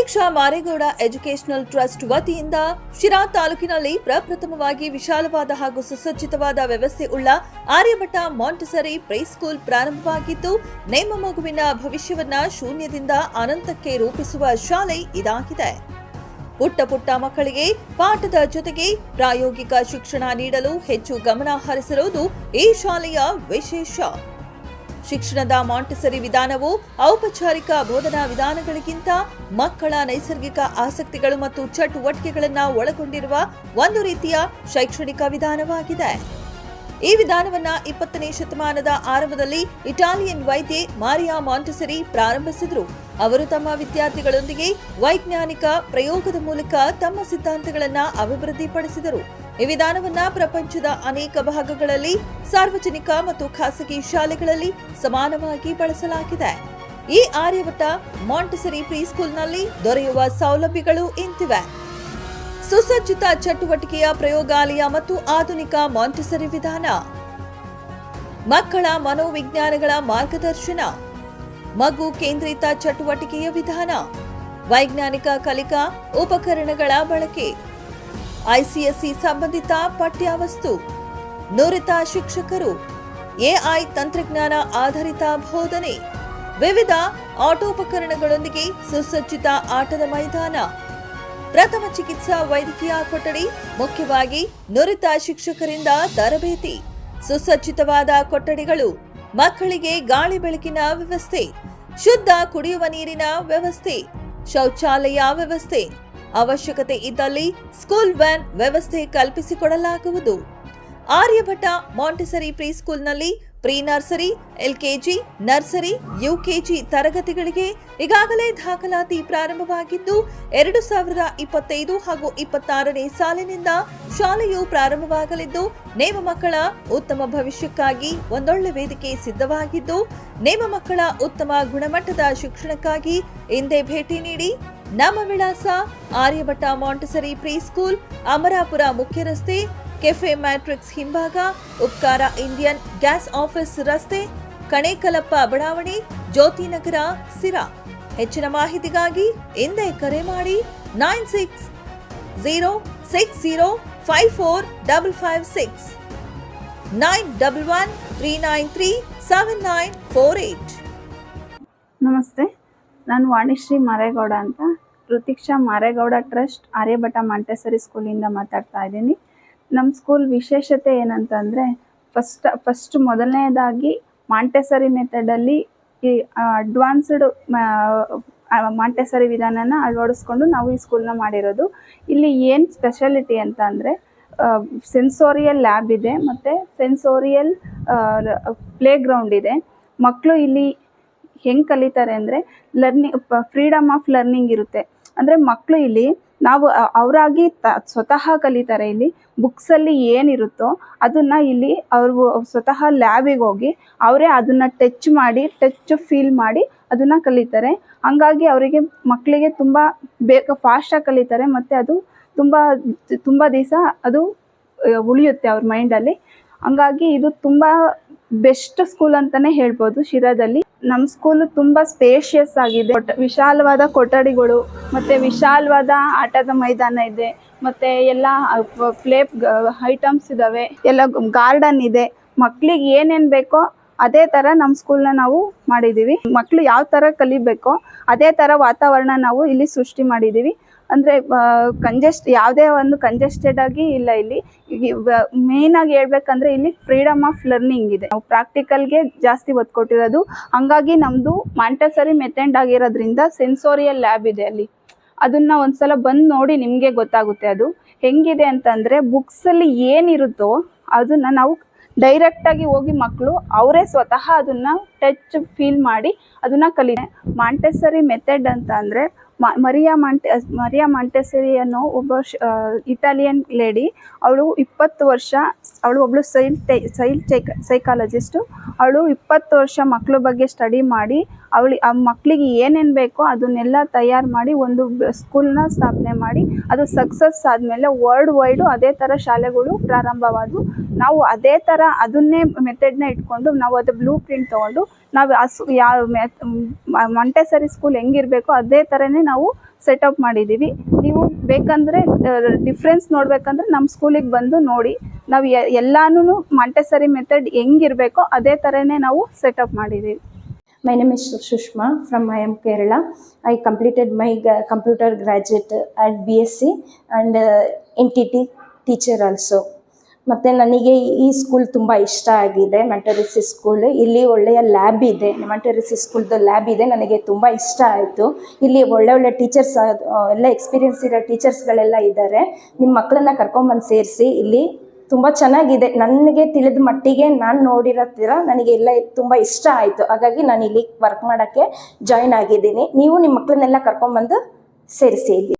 Pratiksha Maregowda educational trust ವತಿಯಿಂದ ಶಿರಾ ತಾಲೂಕಿನಲ್ಲಿ ಪ್ರಪ್ರಥಮವಾಗಿ ವಿಶಾಲವಾದ ಹಾಗೂ ಸುಸಜ್ಜಿತವಾದ ವ್ಯವಸ್ಥೆ ಉಳ್ಳ ಆರ್ಯಭಟ ಮಾಂಟಸರಿ ಪ್ರೈಸ್ಕೂಲ್ ಪ್ರಾರಂಭವಾಗಿದ್ದು, ನೇಮ ಮಗುವಿನ ಭವಿಷ್ಯವನ್ನ ಶೂನ್ಯದಿಂದ ಅನಂತಕ್ಕೆ ರೂಪಿಸುವ ಶಾಲೆ ಇದಾಗಿದೆ. ಪುಟ್ಟ ಪುಟ್ಟ ಮಕ್ಕಳಿಗೆ ಪಾಠದ ಜೊತೆಗೆ ಪ್ರಾಯೋಗಿಕ ಶಿಕ್ಷಣ ನೀಡಲು ಹೆಚ್ಚು ಗಮನ ಹರಿಸಿರುವುದು ಈ ಶಾಲೆಯ ವಿಶೇಷ. ಶಿಕ್ಷಣದ ಮಾಂಟೆಸರಿ ವಿಧಾನವು ಔಪಚಾರಿಕ ಬೋಧನಾ ವಿಧಾನಗಳಿಗಿಂತ ಮಕ್ಕಳ ನೈಸರ್ಗಿಕ ಆಸಕ್ತಿಗಳು ಮತ್ತು ಚಟುವಟಿಕೆಗಳನ್ನು ಒಳಗೊಂಡಿರುವ ಒಂದು ರೀತಿಯ ಶೈಕ್ಷಣಿಕ ವಿಧಾನವಾಗಿದೆ. ಈ ವಿಧಾನವನ್ನ ಇಪ್ಪತ್ತನೇ ಶತಮಾನದ ಆರಂಭದಲ್ಲಿ ಇಟಾಲಿಯನ್ ವೈದ್ಯೆ ಮಾರಿಯಾ ಮಾಂಟೆಸರಿ ಪ್ರಾರಂಭಿಸಿದರು. ಅವರು ತಮ್ಮ ವಿದ್ಯಾರ್ಥಿಗಳೊಂದಿಗೆ ವೈಜ್ಞಾನಿಕ ಪ್ರಯೋಗದ ಮೂಲಕ ತಮ್ಮ ಸಿದ್ಧಾಂತಗಳನ್ನು ಅಭಿವೃದ್ಧಿಪಡಿಸಿದರು. ಈ ವಿಧಾನವನ್ನ ಪ್ರಪಂಚದ ಅನೇಕ ಭಾಗಗಳಲ್ಲಿ, ಸಾರ್ವಜನಿಕ ಮತ್ತು ಖಾಸಗಿ ಶಾಲೆಗಳಲ್ಲಿ ಸಮಾನವಾಗಿ ಬಳಸಲಾಗಿದೆ. ಈ ಆರ್ಯವಟ ಮಾಂಟಸರಿ ಪ್ರೀಸ್ಕೂಲ್ನಲ್ಲಿ ದೊರೆಯುವ ಸೌಲಭ್ಯಗಳು ಇಂತಿವೆ. ಸುಸಜ್ಜಿತ ಚಟುವಟಿಕೆಯ ಪ್ರಯೋಗಾಲಯ ಮತ್ತು ಆಧುನಿಕ ಮಾಂಟಸರಿ ವಿಧಾನ. ಮಕ್ಕಳ ಮನೋವಿಜ್ಞಾನಗಳ ಮಾರ್ಗದರ್ಶನ. ಮಗು ಕೇಂದ್ರಿತ ಚಟುವಟಿಕೆಯ ವಿಧಾನ. ವೈಜ್ಞಾನಿಕ ಕಲಿಕಾ, ಉಪಕರಣಗಳ ಬಳಕೆ. ಐಸಿಎಸ್ಸಿ ಸಂಬಂಧಿತ ಪಠ್ಯವಸ್ತು. ನುರಿತ ಶಿಕ್ಷಕರು, ಎಐ ತಂತ್ರಜ್ಞಾನ ಆಧಾರಿತ ಬೋಧನೆ. ವಿವಿಧ ಆಟೋಪಕರಣಗಳೊಂದಿಗೆ ಸುಸಜ್ಜಿತ ಆಟದ ಮೈದಾನ. ಪ್ರಥಮ ಚಿಕಿತ್ಸಾ ವೈದ್ಯಕೀಯ ಕೊಠಡಿ, ಮುಖ್ಯವಾಗಿ ನುರಿತ ಶಿಕ್ಷಕರಿಂದ ತರಬೇತಿ. ಸುಸಜ್ಜಿತವಾದ ಕೊಠಡಿಗಳು, ಮಕ್ಕಳಿಗೆ ಗಾಳಿ ಬೆಳಕಿನ ವ್ಯವಸ್ಥೆ. ಶುದ್ಧ ಕುಡಿಯುವ ನೀರಿನ ವ್ಯವಸ್ಥೆ. ಶೌಚಾಲಯ ವ್ಯವಸ್ಥೆ. ಅವಶ್ಯಕತೆ ಇದ್ದಲ್ಲಿ ಸ್ಕೂಲ್ ವ್ಯಾನ್ ವ್ಯವಸ್ಥೆ ಕಲ್ಪಿಸಿಕೊಡಲಾಗುವುದು. ಆರ್ಯಭಟ ಮಾಂಟೆಸರಿ ಪ್ರೀ ಸ್ಕೂಲ್ನಲ್ಲಿ pre nursery, LKG, nursery, UKG ತರಗತಿಗಳಿಗೆ ಈಗಾಗಲೇ ದಾಖಲಾತಿ ಪ್ರಾರಂಭವಾಗಿದ್ದು, ಎರಡು ಸಾವಿರದ ಇಪ್ಪತ್ತೈದು ಹಾಗೂ ಇಪ್ಪತ್ತಾರನೇ ಸಾಲಿನಿಂದ ಶಾಲೆಯು ಪ್ರಾರಂಭವಾಗಲಿದ್ದು, ನೇಮ ಮಕ್ಕಳ ಉತ್ತಮ ಭವಿಷ್ಯಕ್ಕಾಗಿ ಒಂದೊಳ್ಳೆ ವೇದಿಕೆ ಸಿದ್ಧವಾಗಿದ್ದು, ನೇಮ ಮಕ್ಕಳ ಉತ್ತಮ ಗುಣಮಟ್ಟದ ಶಿಕ್ಷಣಕ್ಕಾಗಿ ಹಿಂದೆ ಭೇಟಿ ನೀಡಿ ನಮ್ಮ ವಿಳಾಸ Aryabhatta Montessori pre school Amarapura ಮುಖ್ಯ ರಸ್ತೆ ಕೆಫೆ ಮ್ಯಾಟ್ರಿಕ್ಸ್ ಹಿಂಭಾಗ, ಉಪ್ಕಾರ ಇಂಡಿಯನ್ ಗ್ಯಾಸ್ ಆಫೀಸ್ ರಸ್ತೆ, ಕಣೇಕಲಪ್ಪ ಬಡಾವಣೆ, ಜ್ಯೋತಿನಗರ ಸಿರಾ. ಹೆಚ್ಚಿನ ಮಾಹಿತಿಗಾಗಿ ಇಂದೇ ಕರೆ ಮಾಡಿ nine six zero six zero five four double five six. Nine double one three nine three seven nine four eight. ನಮಸ್ತೆ. ನಾನು ವಾಣಿಶ್ರೀ ಮಾರೇಗೌಡ ಅಂತ. ಋತಿಕ್ಷಾ ಮಾರೇಗೌಡ ಟ್ರಸ್ಟ್ ಆರ್ಯಭಟ ಮಾಂಟೆಸರಿ ಸ್ಕೂಲಿಂದ ಮಾತಾಡ್ತಾ ಇದ್ದೀನಿ. ನಮ್ಮ ಸ್ಕೂಲ್ ವಿಶೇಷತೆ ಏನಂತಂದರೆ, ಫಸ್ಟ್ ಫಸ್ಟ್ ಮೊದಲನೇದಾಗಿ ಮಾಂಟೆಸರಿ ಮೆಥಡಲ್ಲಿ ಈ ಅಡ್ವಾನ್ಸ್ಡ್ ಮಾಂಟೆಸರಿ ವಿಧಾನನ ಅಳವಡಿಸ್ಕೊಂಡು ನಾವು ಈ ಸ್ಕೂಲ್ನ ಮಾಡಿರೋದು. ಇಲ್ಲಿ ಏನು ಸ್ಪೆಷಾಲಿಟಿ ಅಂತ ಅಂದರೆ ಸೆನ್ಸೋರಿಯಲ್ ಲ್ಯಾಬ್ ಇದೆ, ಮತ್ತು ಸೆನ್ಸೋರಿಯಲ್ ಪ್ಲೇ ಗ್ರೌಂಡ್ ಇದೆ. ಮಕ್ಕಳು ಇಲ್ಲಿ ಹೆಂಗೆ ಕಲಿತಾರೆ ಅಂದರೆ ಲರ್ನಿಂಗ್ ಫ್ರೀಡಮ್ ಆಫ್ ಲರ್ನಿಂಗ್ ಇರುತ್ತೆ. ಅಂದರೆ ಮಕ್ಕಳು ಇಲ್ಲಿ ನಾವು ಅವರಾಗಿ ತ, ಸ್ವತಃ ಕಲಿತಾರೆ ಇಲ್ಲಿ ಬುಕ್ಸಲ್ಲಿ ಏನಿರುತ್ತೋ ಅದನ್ನು ಇಲ್ಲಿ ಅವರು ಸ್ವತಃ ಲ್ಯಾಬಿಗೆ ಹೋಗಿ ಅವರೇ ಅದನ್ನು ಟಚ್ ಮಾಡಿ ಟಚ್ ಫೀಲ್ ಮಾಡಿ ಅದನ್ನು ಕಲಿತಾರೆ. ಹಂಗಾಗಿ ಅವರಿಗೆ ಮಕ್ಕಳಿಗೆ ತುಂಬ ಬೇಗ ಫಾಸ್ಟಾಗಿ ಕಲಿತಾರೆ ಮತ್ತು ಅದು ತುಂಬ ತುಂಬ ದಿವಸ ಅದು, ಉಳಿಯುತ್ತೆ ಅವ್ರ ಮೈಂಡಲ್ಲಿ ಹಂಗಾಗಿ ಇದು ತುಂಬ ಬೆಸ್ಟ್ ಸ್ಕೂಲ್ ಅಂತಾನೆ ಹೇಳ್ಬೋದು ಶಿರಾದಲ್ಲಿ. ನಮ್ಮ ಸ್ಕೂಲ್ ತುಂಬಾ ಸ್ಪೇಷಿಯಸ್ ಆಗಿದೆ. ವಿಶಾಲವಾದ ಕೊಠಡಿಗಳು, ಮತ್ತೆ ವಿಶಾಲವಾದ ಆಟದ ಮೈದಾನ ಇದೆ. ಮತ್ತೆ ಎಲ್ಲ ಪ್ಲೇ ಐಟಮ್ಸ್ ಇದಾವೆ. ಎಲ್ಲ ಗಾರ್ಡನ್ ಇದೆ. ಮಕ್ಳಿಗೆ ಏನೇನ್ ಬೇಕೋ ಅದೇ ತರ ನಮ್ಮ ಸ್ಕೂಲ್ನ ನಾವು ಮಾಡಿದೀವಿ. ಮಕ್ಕಳು ಯಾವ ತರ ಕಲಿಬೇಕೋ ಅದೇ ತರ ವಾತಾವರಣ ನಾವು ಇಲ್ಲಿ ಸೃಷ್ಟಿ ಮಾಡಿದ್ದೀವಿ ಅಂದರೆ ಕಂಜೆಸ್ಟ್ ಯಾವುದೇ ಒಂದು ಕಂಜೆಸ್ಟೆಡ್ ಆಗಿ ಇಲ್ಲ ಇಲ್ಲಿ. ಮೇನ್ ಆಗಿ ಹೇಳ್ಬೇಕಂದ್ರೆ ಇಲ್ಲಿ ಫ್ರೀಡಮ್ ಆಫ್ ಲರ್ನಿಂಗ್ ಇದೆ. ನಾವು ಪ್ರಾಕ್ಟಿಕಲ್ಗೆ ಜಾಸ್ತಿ ಒತ್ತು ಕೊಟ್ಟಿರೋದು. ಹಂಗಾಗಿ ನಮ್ಮದು ಮಾಂಟೆಸರಿ ಮೆಥೆಂಡ್ ಆಗಿರೋದ್ರಿಂದ ಸೆನ್ಸೋರಿಯಲ್ ಲ್ಯಾಬ್ ಇದೆ ಅಲ್ಲಿ. ಅದನ್ನ ಒಂದ್ಸಲ ಬಂದು ನೋಡಿ ನಿಮಗೆ ಗೊತ್ತಾಗುತ್ತೆ ಅದು. ಹೆಂಗಿದೆ ಅಂತಂದರೆ ಬುಕ್ಸಲ್ಲಿ ಏನಿರುತ್ತೋ ಅದನ್ನು ನಾವು ಡೈರೆಕ್ಟಾಗಿ ಹೋಗಿ ಮಕ್ಕಳು ಅವರೇ ಸ್ವತಃ ಅದನ್ನು ಟಚ್ ಫೀಲ್ ಮಾಡಿ ಅದನ್ನು ಕಲಿತೆ ಮಾಂಟೆಸರಿ ಮೆಥಡ್ ಅಂತ ಅಂದರೆ ಮರಿಯಾ ಮಾಂಟೆ ಮರಿಯಾ ಮಾಂಟೆಸೆರಿ ಅನ್ನೋ ಒಬ್ಬ ಇಟಾಲಿಯನ್ ಲೇಡಿ. ಅವಳು ಇಪ್ಪತ್ತು ವರ್ಷ, ಅವಳು ಒಬ್ಬಳು ಸೈಲ್ ಟೈ, ಸೈಲ್ ಟೈಕ್, ಸೈಕಾಲಜಿಸ್ಟು. ಅವಳು ಇಪ್ಪತ್ತು ವರ್ಷ ಮಕ್ಕಳ ಬಗ್ಗೆ ಸ್ಟಡಿ ಮಾಡಿ, ಅವಳಿ, ಆ ಮಕ್ಕಳಿಗೆ ಏನೇನು ಬೇಕೋ ಅದನ್ನೆಲ್ಲ ತಯಾರು ಮಾಡಿ, ಒಂದು ಸ್ಕೂಲ್ನ ಸ್ಥಾಪನೆ ಮಾಡಿ, ಅದು ಸಕ್ಸಸ್ ಆದಮೇಲೆ ವರ್ಲ್ಡ್ ವೈಡು ಅದೇ ಥರ ಶಾಲೆಗಳು ಪ್ರಾರಂಭವಾದವು. ನಾವು ಅದೇ ಥರ ಅದನ್ನೇ ಮೆಥಡ್ನ ಇಟ್ಕೊಂಡು ನಾವು ಅದು ಬ್ಲೂ ಪ್ರಿಂಟ್ ತೊಗೊಂಡು ನಾವು ಆ ಸ್ ಯಾವ ಮಂಟೆಸರಿ ಸ್ಕೂಲ್ ಹೆಂಗಿರಬೇಕೋ ಅದೇ ಥರನೇ ನಾವು ಸೆಟಪ್ ಮಾಡಿದ್ದೀವಿ ನೀವು ಬೇಕಂದರೆ ಡಿಫ್ರೆನ್ಸ್ ನೋಡಬೇಕಂದ್ರೆ ನಮ್ಮ ಸ್ಕೂಲಿಗೆ ಬಂದು ನೋಡಿ, ನಾವು ಎಲ್ಲಾನು ಮಂಟೆಸರಿ ಮೆಥಡ್ ಹೆಂಗಿರಬೇಕೋ ಅದೇ ಥರನೇ ನಾವು ಸೆಟಪ್ ಮಾಡಿದ್ದೀವಿ name is I from I I Kerala. I computer my and B S C and N T T teacher also. ಮತ್ತು ನನಗೆ ಈ ಸ್ಕೂಲ್ ತುಂಬ ಇಷ್ಟ ಆಗಿದೆ ಮೆಂಟರಿಸಿ ಸ್ಕೂಲ್ ಇಲ್ಲಿ ಒಳ್ಳೆಯ ಲ್ಯಾಬ್ ಇದೆ. ಮೆಂಟರಿಸಿ ಸ್ಕೂಲ್ದು ಲ್ಯಾಬ್ ಇದೆ, ನನಗೆ ತುಂಬ ಇಷ್ಟ ಆಯಿತು. ಇಲ್ಲಿ ಒಳ್ಳೆ ಒಳ್ಳೆ ಟೀಚರ್ಸ್ ಎಲ್ಲ ಎಕ್ಸ್ಪೀರಿಯನ್ಸ್ ಇರೋ ಟೀಚರ್ಸ್ಗಳೆಲ್ಲ ಇದ್ದಾರೆ. ನಿಮ್ಮ ಮಕ್ಕಳನ್ನ ಕರ್ಕೊಂಬಂದು ಸೇರಿಸಿ, ಇಲ್ಲಿ ತುಂಬ ಚೆನ್ನಾಗಿದೆ. ನನಗೆ ತಿಳಿದ ಮಟ್ಟಿಗೆ ನಾನು ನೋಡಿರೋ ಥರ ನನಗೆ ಎಲ್ಲ ತುಂಬ ಇಷ್ಟ ಆಯಿತು. ಹಾಗಾಗಿ ನಾನು ಇಲ್ಲಿ ವರ್ಕ್ ಮಾಡೋಕ್ಕೆ ಜಾಯ್ನ್ ಆಗಿದ್ದೀನಿ. ನೀವು ನಿಮ್ಮ ಮಕ್ಕಳನ್ನೆಲ್ಲ ಕರ್ಕೊಂಬಂದು ಸೇರಿಸಿ ಇಲ್ಲಿ.